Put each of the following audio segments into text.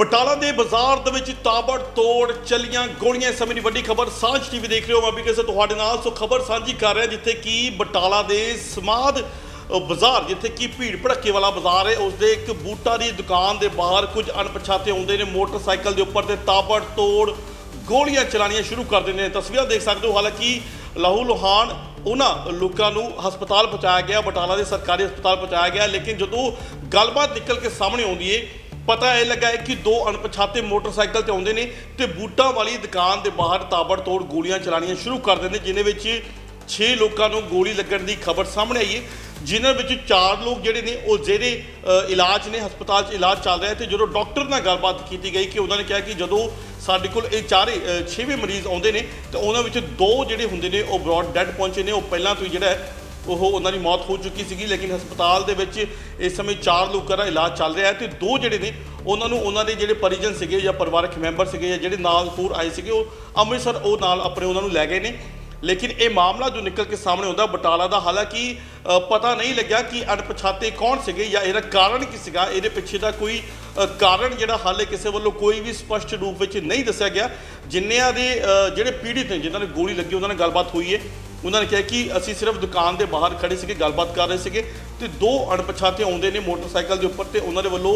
ਬਟਾਲਾ ਦੇ ਬਾਜ਼ਾਰ ਦੇ ਵਿੱਚ ਤਾਬੜ ਤੋੜ ਚੱਲੀਆਂ ਗੋਲੀਆਂ ਇਸ ਸਮੇਂ ਦੀ ਵੱਡੀ ਖਬਰ ਸਾਂਝ ਟੀਵੀ ਦੇਖ ਰਹੇ ਹੋ। ਮੈਂ ਵੀ ਕਿਸੇ ਤੁਹਾਡੇ ਨਾਲ। ਸੋ ਖਬਰ ਸਾਂਝੀ ਕਰ ਰਿਹਾ ਜਿੱਥੇ ਕਿ ਬਟਾਲਾ ਦੇ ਸਮਾਦ ਬਾਜ਼ਾਰ, ਜਿੱਥੇ ਕਿ ਭੀੜ ਭੜੱਕੇ ਵਾਲਾ ਬਾਜ਼ਾਰ ਹੈ ਉਸ ਦੇ ਇੱਕ ਬੂਟਾ ਦੀ ਦੁਕਾਨ ਦੇ ਬਾਹਰ ਕੁਝ ਅਣਪਛਾਤੇ ਆਉਂਦੇ ਨੇ ਮੋਟਰਸਾਈਕਲ ਦੇ ਉੱਪਰ ਤੇ ਤਾਬੜ ਤੋੜ ਗੋਲੀਆਂ ਚਲਾਣੀਆਂ ਸ਼ੁਰੂ ਕਰ ਦਿੰਦੇ ਨੇ। ਤਸਵੀਰਾਂ ਦੇਖ ਸਕਦੇ ਹੋ। ਹਾਲਾਂਕਿ ਲਾਹੂ ਲੁਹਾਨ, ਉਹਨਾਂ ਲੋਕਾਂ ਨੂੰ ਹਸਪਤਾਲ ਪਹੁੰਚਾਇਆ ਗਿਆ, ਬਟਾਲਾ ਦੇ ਸਰਕਾਰੀ ਹਸਪਤਾਲ ਪਹੁੰਚਾਇਆ ਗਿਆ, ਲੇਕਿਨ ਜਦੋਂ ਗੱਲਬਾਤ ਨਿਕਲ ਕੇ ਸਾਹਮਣੇ ਆਉਂਦੀ ਏ ਪਤਾ ਇਹ ਲੱਗਾ ਹੈ ਕਿ ਦੋ ਅਣਪਛਾਤੇ ਮੋਟਰਸਾਈਕਲ ਤੇ ਆਉਂਦੇ ਨੇ ਤੇ ਬੂਟਾਂ ਵਾਲੀ ਦੁਕਾਨ ਦੇ ਬਾਹਰ ਤਾਬੜਤੋੜ ਗੋਲੀਆਂ ਚਲਾਣੀਆਂ ਸ਼ੁਰੂ ਕਰ ਦਿੰਦੇ ਜਿਨ੍ਹਾਂ ਵਿੱਚ 6 ਲੋਕਾਂ ਨੂੰ ਗੋਲੀ ਲੱਗਣ ਦੀ ਖਬਰ ਸਾਹਮਣੇ ਆਈ ਹੈ। ਜਿਨ੍ਹਾਂ ਵਿੱਚ ਚਾਰ ਲੋਕ ਜਿਹੜੇ ਨੇ ਉਹ ਜਿਹੜੇ ਇਲਾਜ ਨੇ ਹਸਪਤਾਲ 'ਚ ਇਲਾਜ ਚੱਲ ਰਿਹਾ ਤੇ ਜਦੋਂ ਡਾਕਟਰ ਨਾਲ ਗੱਲਬਾਤ ਕੀਤੀ ਗਈ ਕਿ ਉਹਨਾਂ ਨੇ ਕਿਹਾ ਕਿ ਜਦੋਂ ਸਾਡੇ ਕੋਲ ਇਹ ਚਾਰੇ ਅ, ਛੇਵੇਂ ਮਰੀਜ਼ ਆਉਂਦੇ ਨੇ ਤੇ ਉਹਨਾਂ ਵਿੱਚ ਦੋ ਜਿਹੜੇ ਹੁੰਦੇ ਨੇ ਉਹ ਬ੍ਰੌਡ ਡੈੱਡ ਪਹੁੰਚੇ ਨੇ। ਉਹ ਪਹਿਲਾਂ ਤੋਂ ਹੀ ਜਿਹੜਾ ਉਹ ਉਹਨਾਂ ਦੀ ਮੌਤ ਹੋ ਚੁੱਕੀ ਸੀਗੀ, ਲੇਕਿਨ ਹਸਪਤਾਲ ਦੇ ਵਿੱਚ ਇਸ ਸਮੇਂ ਚਾਰ ਲੋਕਾਂ ਦਾ ਇਲਾਜ ਚੱਲ ਰਿਹਾ ਹੈ ਤੇ ਦੋ ਜਿਹੜੇ ਨੇ, ਉਹਨਾਂ ਨੂੰ ਉਹਨਾਂ ਦੇ ਜਿਹੜੇ ਪਰਿਜਨ ਸੀਗੇ ਜਾਂ ਪਰਿਵਾਰਕ ਮੈਂਬਰ ਸੀਗੇ ਜਾਂ ਜਿਹੜੇ ਨਾਲ ਹੋਰ ਆਏ ਸੀਗੇ, ਉਹ ਅੰਮ੍ਰਿਤਸਰ ਉਹ ਨਾਲ ਆਪਣੇ ਉਹਨਾਂ ਨੂੰ ਲੈ ਗਏ ਨੇ। ਲੇਕਿਨ ਇਹ ਮਾਮਲਾ ਜੋ ਨਿਕਲ ਕੇ ਸਾਹਮਣੇ ਆਉਂਦਾ, ਬਟਾਲਾ ਦਾ, ਹਾਲਾਂਕਿ ਪਤਾ ਨਹੀਂ ਲੱਗਿਆ ਕਿ ਅਣਪਛਾਤੇ ਕੌਣ ਸੀਗੇ ਜਾਂ ਇਹਦਾ ਕਾਰਨ ਕੀ ਸੀਗਾ। ਇਹਦੇ ਪਿੱਛੇ ਦਾ ਕੋਈ ਕਾਰਨ ਜਿਹੜਾ ਹਾਲੇ ਕਿਸੇ ਵੱਲੋਂ ਕੋਈ ਵੀ ਸਪਸ਼ਟ ਰੂਪ ਵਿੱਚ ਨਹੀਂ ਦੱਸਿਆ ਗਿਆ। ਜਿੰਨਿਆਂ ਦੇ ਜਿਹੜੇ ਪੀੜਿਤ ਨੇ, ਜਿਨ੍ਹਾਂ ਨੂੰ ਗੋਲੀ ਲੱਗੀ, ਉਹਨਾਂ ਨਾਲ ਗੱਲਬਾਤ ਹੋਈ ਹੈ। ਉਹਨਾਂ ਨੇ ਕਿਹਾ ਕਿ ਅਸੀਂ ਸਿਰਫ ਦੁਕਾਨ ਦੇ ਬਾਹਰ ਖੜੇ ਸੀਗੇ, ਗੱਲਬਾਤ ਕਰ ਰਹੇ ਸੀਗੇ ਤੇ ਦੋ ਅਣਪਛਾਤੇ ਆਉਂਦੇ ਨੇ ਮੋਟਰਸਾਈਕਲ ਦੇ ਉੱਪਰ ਤੇ ਉਹਨਾਂ ਦੇ ਵੱਲੋਂ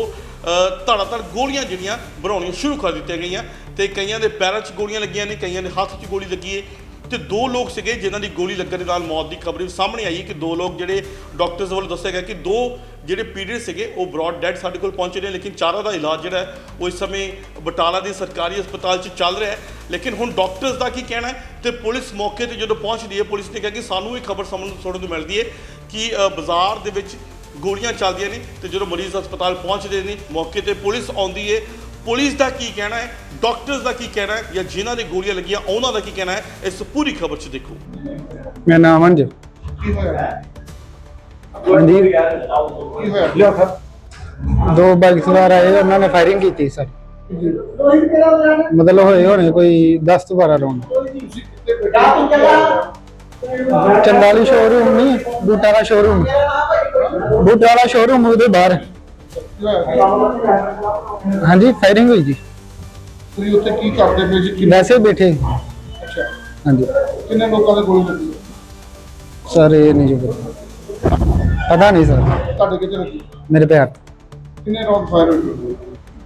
ਧੜਾ ਧੜ ਗੋਲੀਆਂ ਜਿਹੜੀਆਂ ਬਣਾਉਣੀਆਂ ਸ਼ੁਰੂ ਕਰ ਦਿੱਤੀਆਂ ਗਈਆਂ ਤੇ ਕਈਆਂ ਦੇ ਪੈਰਾਂ 'ਚ ਗੋਲੀਆਂ ਲੱਗੀਆਂ ਨੇ, ਕਈਆਂ ਦੇ ਹੱਥ 'ਚ ਗੋਲੀ ਲੱਗੀ ਹੈ ਤੇ ਦੋ ਲੋਕ ਸੀਗੇ ਜਿਨ੍ਹਾਂ ਦੀ ਗੋਲੀ ਲੱਗਣ ਦੇ ਨਾਲ ਮੌਤ ਦੀ ਖਬਰ ਸਾਹਮਣੇ ਆਈ ਕਿ ਦੋ ਲੋਕ ਜਿਹੜੇ ਡਾਕਟਰਸ ਵੱਲੋਂ ਦੱਸਿਆ ਗਿਆ ਕਿ ਦੋ ਜਿਹੜੇ ਪੀੜਿਤ ਸੀਗੇ ਉਹ ਬ੍ਰੌਡ ਡੈਡ ਸਾਡੇ ਕੋਲ ਪਹੁੰਚੇ ਨੇ, ਲੇਕਿਨ ਚਾਰਾਂ ਦਾ ਇਲਾਜ ਜਿਹੜਾ ਉਹ ਇਸ ਸਮੇਂ ਬਟਾਲਾ ਦੇ ਸਰਕਾਰੀ ਹਸਪਤਾਲ 'ਚ ਚੱਲ ਰਿਹਾ ਹੈ। ਲੇਕਿਨ ਹੁਣ ਡਾਕਟਰਸ ਦਾ ਕੀ ਕਹਿਣਾ ਹੈ? ਤੇ ਪੁਲਿਸ ਮੌਕੇ ਤੇ ਜਦੋਂ ਪਹੁੰਚਦੀ ਹੈ, ਪੁਲਿਸ ਨੇ ਕਿਹਾ ਕਿ ਸਾਨੂੰ ਇਹ ਖਬਰ ਸੁਣਨ ਨੂੰ ਮਿਲਦੀ ਹੈ ਕਿ ਬਾਜ਼ਾਰ ਦੇ ਵਿੱਚ ਗੋਲੀਆਂ ਚੱਲਦੀਆਂ ਨੇ ਤੇ ਜਦੋਂ ਮਰੀਜ਼ ਹਸਪਤਾਲ ਪਹੁੰਚਦੇ ਨੇ, ਮੌਕੇ ਤੇ ਪੁਲਿਸ ਆਉਂਦੀ ਹੈ। ਪੁਲਿਸ ਦਾ ਕੀ ਕਹਿਣਾ ਹੈ? ਡਾਕਟਰਸ ਦਾ ਕੀ ਕਹਿਣਾ ਹੈ? ਜਾਂ ਜਿਨ੍ਹਾਂ ਦੇ ਗੋਲੀਆਂ ਲੱਗੀਆਂ ਉਹਨਾਂ ਦਾ ਕੀ ਕਹਿਣਾ ਹੈ? ਇਸ ਪੂਰੀ ਖਬਰ 'ਚ ਦੇਖੋ। ਮੇਰਾ ਨਾਮ ਅੰਜ ਕੀ ਹੋਇਆ? ਹਾਂਜੀ ਦੋ ਬਾਈਕ ਸਵਾਰ ਆਏ ਉਹਨਾਂ ਨੇ ਫਾਇਰਿੰਗ ਕੀਤੀ ਸਰ। ਮਤਲਬ ਹੋਏ ਹੋਣੇ ਕੋਈ 10 ਤੋਂ 12 ਰਾਉਂਡ ਚੰਦਾਲੀ ਸ਼ੋਰੂਮ ਨਹੀਂ ਬੂਟਾ ਦਾ ਸ਼ੋਰੂਮ ਬੂਟਾ ਵਾਲਾ ਸ਼ੋਰੂਮ ਉਹਦੇ ਬਾਹਰ। ਹਾਂਜੀ ਫਾਇਰਿੰਗ ਹੋਈ ਜੀ ਤੁਸੀਂ ਉੱਥੇ ਕੀ ਕਰਦੇ ਪਏ ਸੀ ਕਿੰਨੇ ਵੈਸੇ ਬੈਠੇ ਅੱਛਾ ਹਾਂਜੀ ਕਿੰਨੇ ਲੋਕਾਂ ਦੇ ਗੋਲੀ ਲੱਗੀ ਸਰ ਇਹ ਨਹੀਂ ਜੀ ਪਤਾ ਪਤਾ ਨਹੀਂ ਸਰ ਤੁਹਾਡੇ ਕਿੱਥੇ ਲੱਗੀ? ਮੇਰੇ ਪੈਰ ਕਿੰਨੇ ਰੌਂਡ ਫਾਇਰ ਹੋਏ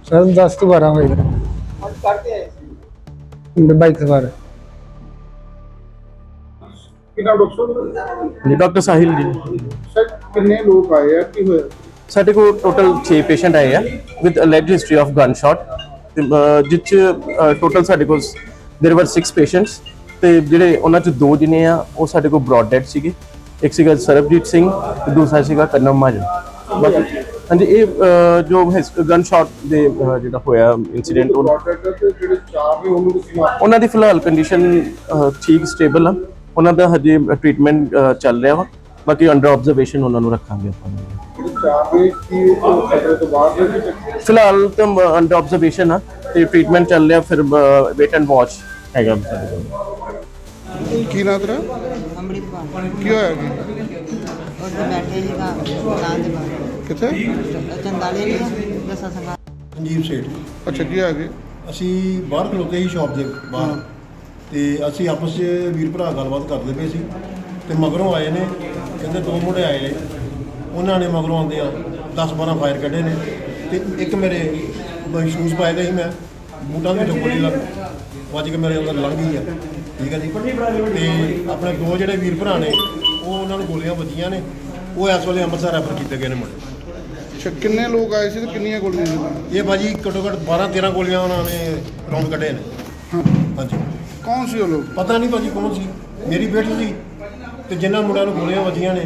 ਸਰ 10 ਤੋਂ 12 ਹੋਏ ਬਾਈਕ ਸਵਾਰ ਕਿੰਨਾ ਡਾਕਟਰ ਜੀ ਡਾਕਟਰ ਸਾਹਿਲ ਜੀ ਸਰ ਕਿੰਨੇ ਲੋਕ ਆਏ ਆ ਕੀ ਹੋਇਆ ਸਾਡੇ ਕੋਲ ਟੋਟਲ 6 ਪੇਸ਼ੈਂਟ ਆਏ ਆ with alleged history of gunshot ਜਿਸ ਚ ਟੋਟਲ ਸਾਡੇ ਕੋਲ देयर वर 6 ਪੇਸ਼ੈਂਟਸ ਤੇ ਜਿਹੜੇ ਉਹਨਾਂ ਚ ਦੋ ਜਿਨੇ ਆ ਉਹ ਸਾਡੇ ਕੋਲ ਬ੍ਰੌਡ ਡੈਡ ਸੀਗੇ ਇੱਕ ਸੀਗਾ ਸਰਬਜੀਤ ਸਿੰਘ ਤੇ ਦੂਸਰਾ ਸੀਗਾ ਕਰਨਮ ਮਾਜਨ ਬਾਕੀ ਹਾਂਜੀ ਇਹ ਅਹ, ਜੋ ਗਨ ਸ਼ਾਟ ਦੇ ਅਹ, ਜਿਹੜਾ ਹੋਇਆ ਇਨਸੀਡੈਂਟ ਡਾਕਟਰ ਤੇ ਜਿਹੜੇ ਚਾਰ ਨੇ ਉਹਨੂੰ ਤੁਸੀਂ ਮਾਰ ਉਹਨਾਂ ਦੀ ਫਿਲਹਾਲ ਕੰਡੀਸ਼ਨ ਠੀਕ ਸਟੇਬਲ ਆ ਉਹਨਾਂ ਦਾ ਹਜੇ ਟ੍ਰੀਟਮੈਂਟ ਚੱਲ ਰਿਹਾ ਵਾ ਬਾਕੀ ਅੰਡਰ ਆਬਜ਼ਰਵੇਸ਼ਨ ਉਹਨਾਂ ਨੂੰ ਰੱਖਾਂਗੇ ਆਪਾਂ ਜਿਹੜੇ ਚਾਰ ਨੇ ਕੀ ਉਹ ਖਤਰੇ ਤੋਂ ਬਾਹਰ ਨੇ ਕਿ ਫਿਲਹਾਲ ਤਾਂ ਅੰਡਰ ਆਬਜ਼ਰਵੇਸ਼ਨ ਆ ਤੇ ਟ੍ਰੀਟਮੈਂਟ ਚੱਲ ਰਿਹਾ ਫਿਰ ਵੇਟ ਐਂਡ ਵਾਚ ਹੈਗਾ। ਕੀ ਨਾ ਤੇਰਾ? ਅੰਮ੍ਰਿਤ ਕੀ ਹੋਇਆ ਜੀ? ਉੱਥੇ ਬੈਠੇ ਸੀਗਾ ਦੁਕਾਨ ਦੇ ਕਿੱਥੇ? ਚੰਦਾਲੇ ਨੇ ਦਸਾਂ ਸੰਗਾ ਸੰਜੀਵ ਸੇਠ। ਅੱਛਾ ਕੀ ਹੋਇਆ ਜੀ? ਅਸੀਂ ਬਾਹਰ ਖਲੋਤੇ ਸੀ ਸ਼ਾਪ ਦੇ ਬਾਹਰ। ਤੇ ਅਸੀਂ ਆਪਸ 'ਚ ਵੀਰ ਭਰਾ ਗੱਲਬਾਤ ਕਰਦੇ ਪਏ ਸੀ। ਤੇ ਮਗਰੋਂ ਆਏ ਨੇ ਕਹਿੰਦੇ ਦੋ ਮੁੰਡੇ ਆਏ ਨੇ। ਉਹਨਾਂ ਨੇ ਮਗਰੋਂ ਆਉਂਦੇ ਆ 10 12 ਫਾਇਰ ਕੱਢੇ ਨੇ ਤੇ ਇੱਕ ਮੇਰੇ ਸ਼ੂਜ਼ ਪਾਏ ਦੇ ਸੀ ਮੈਂ ਬੂਟਾਂ ਦੇ ਵਿੱਚੋਂ ਗੋਲੀ ਲੱਗ ਵੱਜ ਕੇ ਮੇਰੇ ਅੰਦਰ ਲੰਘ ਗਈ ਆ। ਠੀਕ ਹੈ ਜੀ? ਤੇ ਆਪਣੇ ਦੋ ਜਿਹੜੇ ਵੀਰ ਭਰਾ ਨੇ ਉਹ ਉਹਨਾਂ ਨੂੰ ਗੋਲੀਆਂ ਵੱਜੀਆਂ ਨੇ। ਉਹ ਇਸ ਵੇਲੇ ਅੰਮ੍ਰਿਤਸਰ ਰੈਫਰ ਕੀਤੇ ਗਏ ਨੇ ਮੁੰਡੇ ਅੱਛਾ ਕਿੰਨੇ ਲੋਕ ਆਏ ਸੀ ਤੇ ਕਿੰਨੀਆਂ ਗੋਲੀਆਂ ਸੀ? ਇਹ ਬਾਜੀ ਘੱਟੋ ਘੱਟ 12 13 ਗੋਲੀਆਂ ਉਹਨਾਂ ਨੇ ਰਾਉਂਡ ਕੱਢੇ ਨੇ। ਹਾਂਜੀ। ਕੌਣ ਸੀ ਉਹ ਲੋਕ? ਪਤਾ ਨਹੀਂ ਭਾਜੀ ਕੌਣ ਸੀ। ਮੇਰੀ ਬੇਟੀ ਸੀ ਤੇ ਜਿਨ੍ਹਾਂ ਮੁੰਡਿਆਂ ਨੂੰ ਗੋਲੀਆਂ ਵੱਜੀਆਂ ਨੇ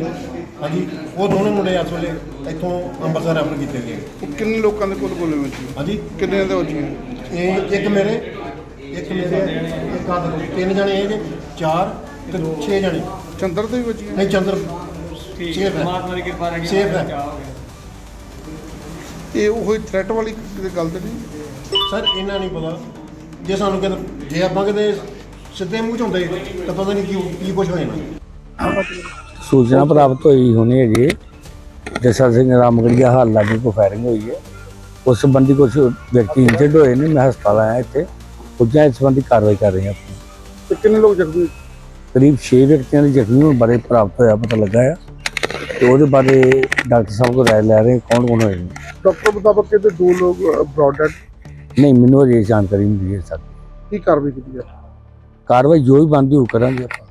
ਹਾਂਜੀ ਉਹ ਦੋਨੋਂ ਮੁੰਡੇ ਇਸ ਵੇਲੇ ਇੱਥੋਂ ਅੰਮ੍ਰਿਤਸਰ ਰੈਫਰ ਕੀਤੇ ਗਏ। ਉਹ ਕਿੰਨੇ ਲੋਕਾਂ ਦੇ ਕੋਲ ਗੋਲੀਆਂ ਵੱਜੀਆਂ? ਹਾਂਜੀ। ਕਿੰਨੇ ਦੇ ਵੱਜੀਆਂ? ਇਹ ਇੱਕ ਮੇਰੇ ਇੱਕ ਮੇਰੇ ਇੱਕ ਆਹ ਦੇਖੋ, ਤਿੰਨ ਜਣੇ ਇਹ ਜੇ ਚਾਰ ਤੇ 6 ਜਣੇ। ਚੰਦਰ ਤੇ ਵੀ ਵੱਜੀਆਂ? ਨਹੀਂ ਚੰਦਰ ਸੇਫ ਹੈ। ਮਾਤਮਾ ਦੀ ਕਿਰਪਾ ਰਹੀ ਸੇਫ ਹੈ ਇਹ ਉਹ ਥ੍ਰੈਟ ਵਾਲੀ ਕਿਤੇ ਗੱਲ ਤੇ ਨਹੀਂ? ਸਰ ਇਹਨਾਂ ਨਹੀਂ ਪਤਾ। ਜੇ ਸਾਨੂੰ ਕਿਤੇ ਜੇ ਆਪਾਂ ਕਿਤੇ ਸਿੱਧੇ ਮੂੰਹ ਚ ਹੁੰਦੇ ਤਾਂ ਪਤਾ ਨਹੀਂ ਕੀ ਕੀ ਕੁਝ ਹੋ ਜਾਣਾ ਸੂਚਨਾ ਪ੍ਰਾਪਤ ਹੋਈ ਹੋਣੀ ਹੈਗੀ। ਜਸਾ ਸਿੰਘ ਰਾਮਗੜੀਆ ਹਾਲ ਲਾਗੇ ਕੋ ਫਾਇਰਿੰਗ ਹੋਈ ਹੈ। ਉਸ ਸੰਬੰਧੀ ਕੁਝ ਵਿਅਕਤੀ ਇੰਜਰਡ ਹੋਏ ਨੇ ਮੈਂ ਹਸਪਤਾਲ ਆਇਆ ਇੱਥੇ। ਪੁੱਜਾ ਇਸ ਸੰਬੰਧੀ ਕਾਰਵਾਈ ਕਰ ਰਹੇ ਹਾਂ ਤੇ ਕਿੰਨੇ ਲੋਕ ਜ਼ਖਮੀ ਕਰੀਬ 6 ਵਿਅਕਤੀਆਂ ਦੇ ਜ਼ਖਮੀ ਹੋਣ ਬਾਰੇ ਪ੍ਰਾਪਤ ਹੋਇਆ ਪਤਾ ਲੱਗਾ ਆ। ਤੇ ਉਹਦੇ ਬਾਰੇ ਡਾਕਟਰ ਸਾਹਿਬ ਕੋਲ ਰਾਏ ਲੈ ਰਹੇ ਕੌਣ ਕੌਣ ਹੋਏ ਨੇ। ਡਾਕਟਰ ਮੁਤਾਬਕ ਕਹਿੰਦੇ ਦੋ ਲੋਕ ਬ੍ਰੌਡ ਡੈਡ ਨਹੀਂ ਮੈਨੂੰ ਅਜੇ ਜਾਣਕਾਰੀ ਨਹੀਂ ਹੈ ਸਰ ਕੀ ਕਾਰਵਾਈ ਕੀਤੀ ਹੈ? ਕਾਰਵਾਈ ਜੋ ਵੀ ਬਣਦੀ ਉਹ ਕਰਾਂਗੇ ਆਪਾਂ।